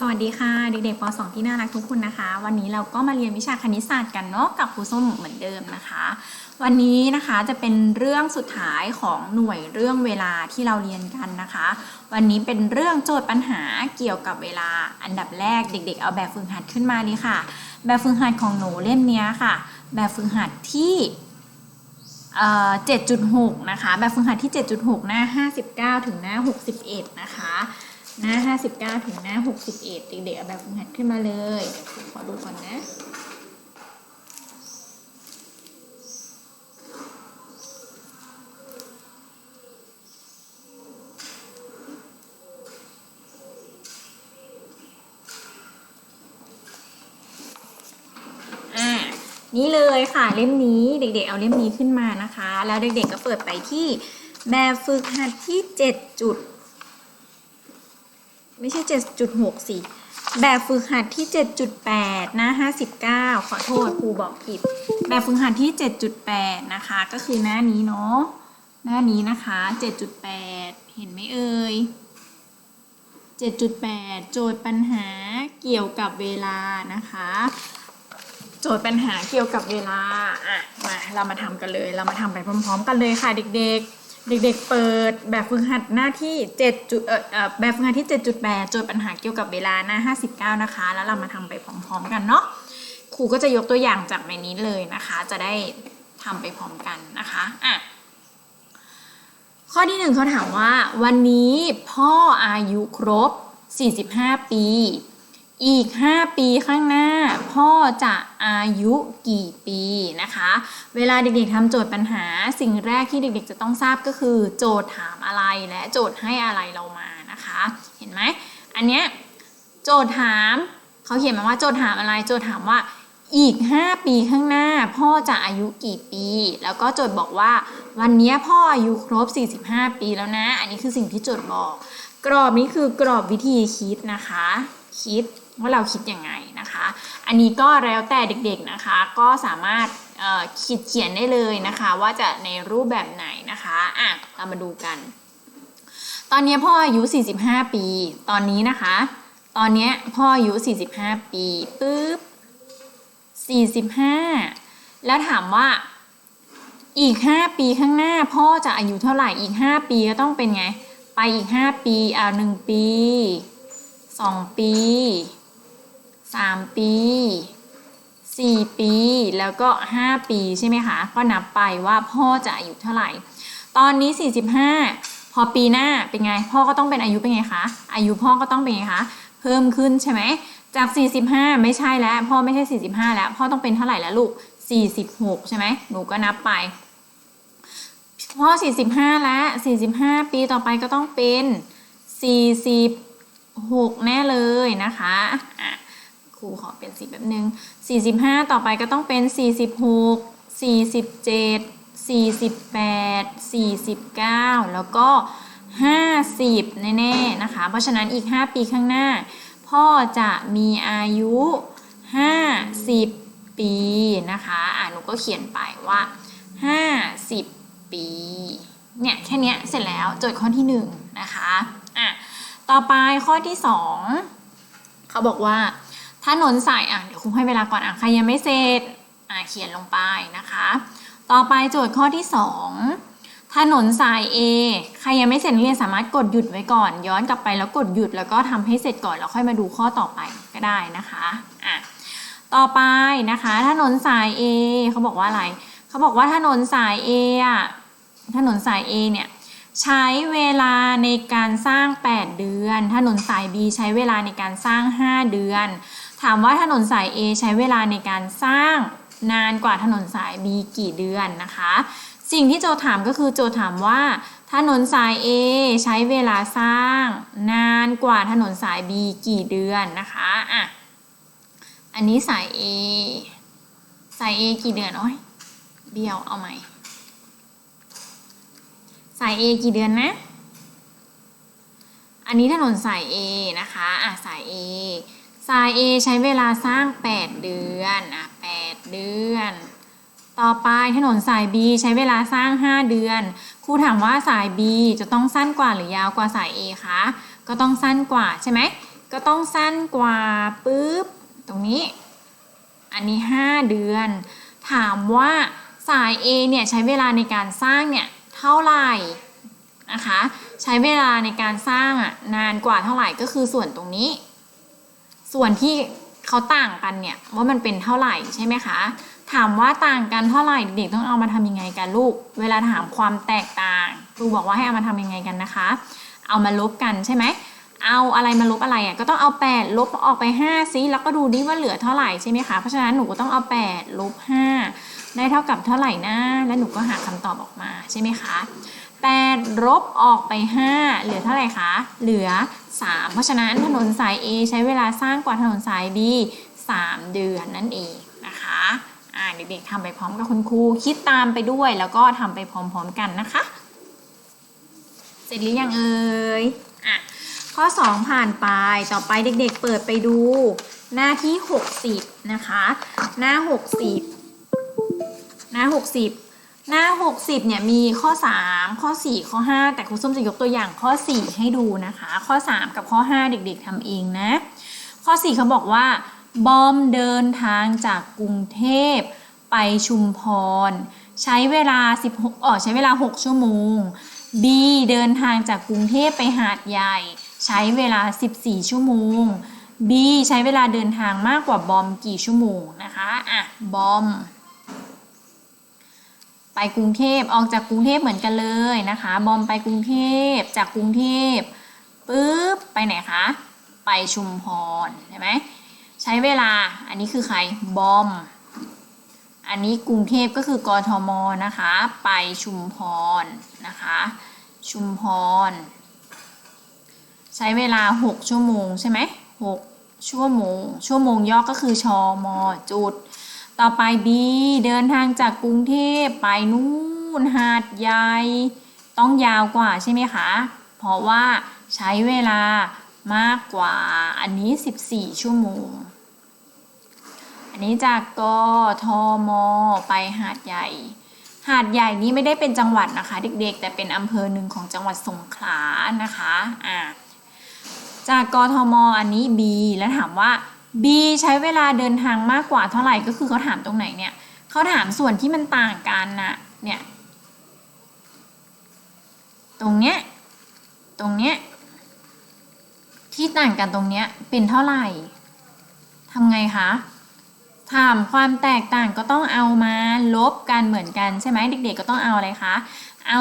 สวัสดีค่ะเด็กๆป .2 ที่น่ารักทุกคนนะคะ วันนี้เราก็มาเรียนวิชาคณิตศาสตร์กันเนาะกับครูส้มเหมือนเดิมนะคะ วันนี้นะคะจะเป็นเรื่องสุดท้ายของหน่วยเรื่องเวลาที่เราเรียนกันนะคะ วันนี้เป็นเรื่องโจทย์ปัญหาเกี่ยวกับเวลาอันดับแรกเด็ก ๆ เอาแบบฝึกหัดขึ้นมาเลยค่ะ แบบฝึกหัดของหนูเล่มนี้ค่ะ แบบฝึกหัดที่เอ่อ7.6 นะคะ แบบฝึกหัดที่ 7.6 หน้า 59 ถึงหน้า 61 นะคะ หน้า59ถึงหน้า61เด็กๆเอาแบบหัดขึ้นมาเลยขอดูก่อนนะอ่านี่เลยค่ะเล่มนี้เด็กๆ เอาเล่มนี้ขึ้นมานะคะ แล้วเด็กๆก็เปิดไปที่แบบฝึกหัดที่7จุด ไม่ใช่ 7.6สิแบบฝึกหัดที่ 7.8หน้า59 ขอโทษครูบอกผิด แบบฝึกหัดที่ 7.8 นะคะ ก็คือหน้านี้เนาะหน้านี้นะคะ 7.8 เห็นไหมเอ่ย7.8 โจทย์ปัญหาเกี่ยวกับเวลานะคะ โจทย์ปัญหาเกี่ยวกับเวลาอะมาเรามาทำกันเลย เรามาทำไปพร้อม ๆ กันเลยค่ะเด็ก ๆ เด็กๆเปิดแบบฝึกหัดหน้าที่7จุดเอ่อแบบฝึกหัดที่ 7.8โจทย์ปัญหาเกี่ยวกับเวลาหน้า 59 นะคะ แล้วเรามาทำไปพร้อมๆกันเนาะครูก็จะยกตัวอย่างจากในนี้เลยนะคะ จะได้ทำไปพร้อมกันนะคะอะข้อที่หนึ่งเขาถามว่า วันนี้พ่ออายุครบ 45 ปี อีก 5 ปีข้างหน้า พ่อจะอายุกี่ปีนะคะ เวลาเด็กๆทำโจทย์ปัญหา สิ่งแรกที่เด็กๆจะต้องทราบก็คือ โจทย์ถามอะไรและโจทย์ให้อะไรเรามานะคะ เห็นไหมอันเนี้ยโจทย์ถามเขาเขียนมาว่าโจทย์ถามอะไร โจทย์ถามว่าอีก 5 ปีข้างหน้า พ่อจะอายุกี่ปี แล้วก็โจทย์บอกว่า วันนี้พ่ออายุครบ 45 ปีแล้วนะ อันนี้คือสิ่งที่โจทย์บอก กรอบนี้คือกรอบวิธีคิดนะคะ คิด ว่าเราคิดยังไงนะคะ อันนี้ก็แล้วแต่เด็กๆนะคะ ก็สามารถเอ่อคิดเขียนได้เลยนะคะ ว่าจะในรูปแบบไหนนะคะอะเรามาดูกัน ตอนนี้พ่ออายุ 45 ปี ตอนนี้นะคะ ตอนนี้พ่ออายุ 45 ปีปุ๊บ45 แล้วถามว่าอีก 5 ปีข้างหน้าพ่อจะอายุเท่าไหร่อีก 5 ปีก็ต้องเป็นไง ไปอีก 5 ปีอ่า1ปี 2 ปี 3 ปี 4 ปี แล้วก็ 5 ปีใช่ไหมคะ ก็นับไปว่าพ่อจะอายุเท่าไหร่ ตอนนี้ 45 พอปีหน้าเป็นไง พ่อก็ต้องเป็นอายุเป็นไงคะ อายุพ่อก็ต้องเป็นไงคะ เพิ่มขึ้นใช่ไหม จาก 45 ไม่ใช่แล้ว พ่อไม่ใช่ 45 แล้ว พ่อต้องเป็นเท่าไหร่แล้วลูก 46 ใช่ไหม หนูก็นับไปพ่อ 45 แล้ว 45 ปีต่อไปก็ต้องเป็น 46 แน่เลยนะคะอะ ครูขอเป็นสีแบบนึง45 ต่อไปก็ต้องเป็น 46 47 48 49 แล้วก็ 50 แน่ๆนะคะ เพราะฉะนั้นอีก 5 ปีข้างหน้า พ่อจะมีอายุ 50 ปีนะคะอ่หนูก็เขียนไปว่า 50 ปี เนี่ยแค่นี้เสร็จแล้วโจทย์ข้อที่ 1 นะคะอะต่อไปข้อที่ 2 เขาบอกว่า ถนนสายอะเดี๋ยวครูให้เวลาก่อนอะใครยังไม่เสร็จอะเขียนลงไปนะคะ ต่อไปโจทย์ข้อที่ 2 ถนนสาย A ใครยังไม่เสร็จนักเรียนสามารถกดหยุดไว้ก่อน ย้อนกลับไปแล้วกดหยุดแล้วก็ทำให้เสร็จก่อนแล้วค่อยมาดูข้อต่อไปก็ได้นะคะอะต่อไปนะคะ ถนนสาย A เขาบอกว่าอะไรเขาบอกว่าถนนสาย A อะถนนสาย A เนี่ยใช้เวลาในการสร้าง 8 เดือน ถนนสาย B ใช้เวลาในการสร้าง 5 เดือน ถามว่าถนนสาย A ใช้เวลาในการสร้างนานกว่าถนนสาย B กี่เดือนนะคะ สิ่งที่โจถามก็คือโจถามว่า ถนนสาย A ใช้เวลาสร้าง นานกว่าถนนสาย B กี่เดือนนะคะอะอันนี้สาย A สาย A กี่เดือนโอ้ยเบี้ยวเอาใหม่ สาย A กี่เดือนนะ อันนี้ถนนสาย A นะคะอะสาย A สาย A ใช้เวลาสร้าง 8 เดือนอะ8เดือน ต่อไปถนนสาย B ใช้เวลาสร้าง 5 เดือน ครูถามว่าสาย B จะต้องสั้นกว่าหรือยาวกว่าสาย A คะ ก็ต้องสั้นกว่าใช่ไหม ก็ต้องสั้นกว่าปุ๊บ ตรงนี้ อันนี้ 5 เดือน ถามว่าสาย A เนี่ยใช้เวลาในการสร้างเนี่ยเท่าไหร่นะคะ ใช้เวลาในการสร้างอะนานกว่าเท่าไหร่ก็คือส่วนตรงนี้ ส่วนที่เขาต่างกันเนี่ยว่ามันเป็นเท่าไหร่ใช่ไหมคะ ถามว่าต่างกันเท่าไหร่เด็กต้องเอามาทำยังไงกันลูก เวลาถามความแตกต่างครูบอกว่าให้เอามาทำยังไงกันนะคะ เอามาลบกันใช่ไหมเอาอะไรมาลบอะไรอะก็ต้องเอา 8 ลบออกไป5ซิแล้วก็ดูดิว่าเหลือเท่าไหร่ใช่ไหมคะเพราะฉะนั้นหนูก็ต้องเอา 8 ลบ5 ได้เท่ากับเท่าไหร่นะ แล้วหนูก็หาคำตอบออกมาใช่ไหมคะ8ลบออกไป 5 เหลือเท่าไหร่คะ เหลือ 3 เพราะฉะนั้นถนนสาย A ใช้เวลาสร้างกว่าถนนสาย B 3 เดือนนั่นเองนะคะอ่าเด็กๆทำไปพร้อมกับคุณครูคิดตามไปด้วยแล้วก็ทำไปพร้อมๆกันนะคะ เสร็จหรือยังเอ่ยอะข้อ 2 ผ่านไปต่อไปเด็กๆเปิดไปดู หน้าที่ 60 นะคะ หน้า 60 หน้า 60 หน้า 60เนี่ยมีข้อ 3 ข้อ 4 ข้อ 5 แต่ครูส้มจะยกตัวอย่างข้อ 4 ให้ดูนะคะ ข้อ 3 กับข้อ 5 เด็กๆทำเองนะ ข้อ 4เขาบอกว่า บอมเดินทางจากกรุงเทพไปชุมพร ใช้เวลา 16อ๋อใช้เวลา 6 ชั่วโมง B เดินทางจากกรุงเทพไปหาดใหญ่ ใช้เวลา 14 ชั่วโมง B ใช้เวลาเดินทางมากกว่าบอมกี่ชั่วโมงนะคะ อะ บอม ไปกรุงเทพออกจากกรุงเทพเหมือนกันเลยนะคะ บอมไปกรุงเทพจากกรุงเทพปุ๊บไปไหนคะไปชุมพรใช่ไหมใช้เวลาอันนี้คือใครบอม อันนี้กรุงเทพก็คือกทมนะคะ ไปชุมพรนะคะ ชุมพร ใช้เวลา 6 ชั่วโมงใช่ไหม6ชั่วโมง ชั่วโมงย่อก็คือชอมอจุด ต่อไป B เดินทางจากกรุงเทพไปนู่นหาดใหญ่ ต้องยาวกว่าใช่ไหมคะ เพราะว่าใช้เวลามากกว่าอันนี้ 14 ชั่วโมง อันนี้จากกทม ไปหาดใหญ่ หาดใหญ่นี้ไม่ได้เป็นจังหวัดนะคะ เด็กๆ แต่เป็นอำเภอหนึ่งของจังหวัดสงขลานะคะ อ่า จากกทม อันนี้ B แล้วถามว่า B ใช้เวลาเดินทางมากกว่าเท่าไหร่ก็คือเขาถามตรงไหนเนี่ยเขาถามส่วนที่มันต่างกันนะเนี่ยตรงเนี้ยตรงเนี้ยที่ต่างกันตรงเนี้ยเป็นเท่าไหร่ทำไงคะถามความแตกต่างก็ต้องเอามาลบกันเหมือนกันใช่ไหมเด็กๆก็ต้องเอาอะไรคะ เอา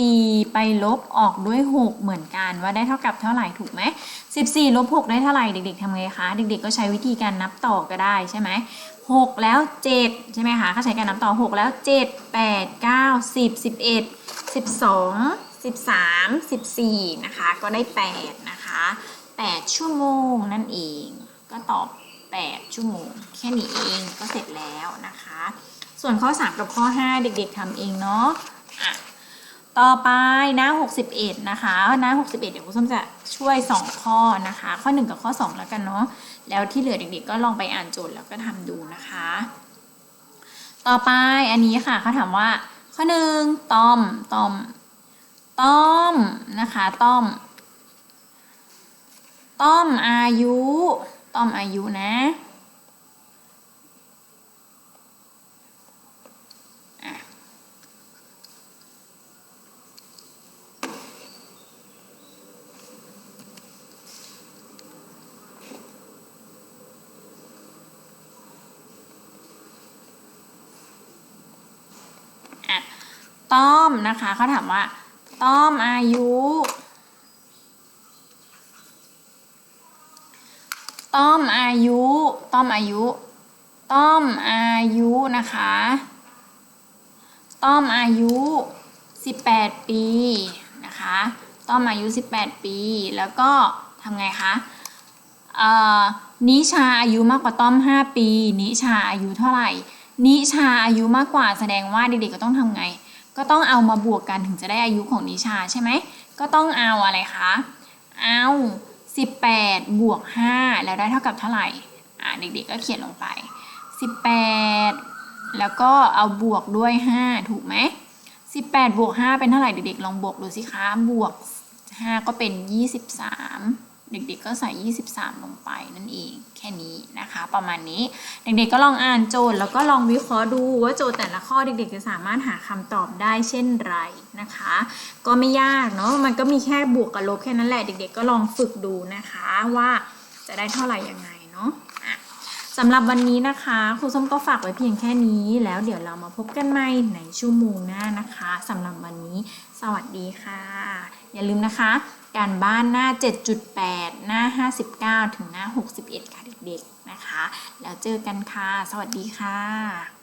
14 ไปลบออกด้วย 6 เหมือนกันว่าได้เท่ากับเท่าไหร่ถูกไหม 14 ลบ 6 ได้เท่าไหร่เด็ก ๆทำไงคะ เด็กๆก็ใช้วิธีการนับต่อก็ได้ใช่ไหม6 แล้ว 7 ใช่ไหมคะเขาใช้การนับต่อ 6 แล้ว 7 8 9 10 11 12 13 14 นะคะ ก็ได้ 8 นะคะ 8 ชั่วโมงนั่นเอง ก็ตอบ 8 ชั่วโมง แค่นี้เองก็เสร็จแล้วนะคะ ส่วนข้อ 3 กับข้อ 5 เด็ก ๆทำเองเนาะ ต่อไปหน้า 61 นะคะหน้า 61 เดี๋ยวคุณส้มจะช่วย 2 ข้อนะคะ ข้อ 1 กับข้อ 2 แล้วกันเนาะแล้วที่เหลือเด็กๆก็ลองไปอ่านโจทย์แล้วก็ทำดูนะคะ ต่อไปอันนี้ค่ะเขาถามว่า ข้อ 1ต้อมต้อมต้อมนะคะต้อมต้อมอายุต้อมอายุนะ อะอะ ต้อมนะคะเขาถามว่า ต้อมอายุ ต้อมอายุ ต้อมอายุ ต้อมอายุนะคะ ต้อมอายุ 18 ปีนะคะ ต้อมอายุ 18 ปี แล้วก็ทำไงคะนิชาอายุมากกว่าต้อม 5 ปี นิชาอายุเท่าไหร่ นิชาอายุมากกว่าแสดงว่าเด็กๆก็ต้องทำไง ก็ต้องเอามาบวกกันถึงจะได้อายุของนิชาใช่ไหม ก็ต้องเอาอะไรคะ เอา 18 บวก 5 แล้วได้เท่ากับเท่าไหร่ อ่าเด็กๆก็เขียนลงไป 18 แล้วก็เอาบวกด้วย 5 ถูกไหม 18 บวก 5 เป็นเท่าไหร่เด็กๆลองบวกดูสิคะ บวก 5 ก็เป็น 23 เด็กๆก็ใส่ 23 ลงไปนั่นเองแค่นี้นะคะ ประมาณนี้เด็กๆก็ลองอ่านโจทย์แล้วก็ลองวิเคราะห์ดูว่าโจทย์แต่ละข้อเด็กๆจะสามารถหาคำตอบได้เช่นไรนะคะ ก็ไม่ยากเนาะมันก็มีแค่บวกกับลบแค่นั้นแหละเด็กๆก็ลองฝึกดูนะคะว่าจะได้เท่าไหร่ยังไงเนาะสำหรับวันนี้นะคะครูส้มก็ฝากไว้เพียงแค่นี้ แล้วเดี๋ยวเรามาพบกันใหม่ในชั่วโมงหน้านะคะสำหรับวันนี้ สวัสดีค่ะ อย่าลืมนะคะ การบ้านหน้า 7.8 หน้า 59 ถึงหน้า 61 ค่ะเด็กๆนะคะ แล้วเจอกันค่ะ สวัสดีค่ะ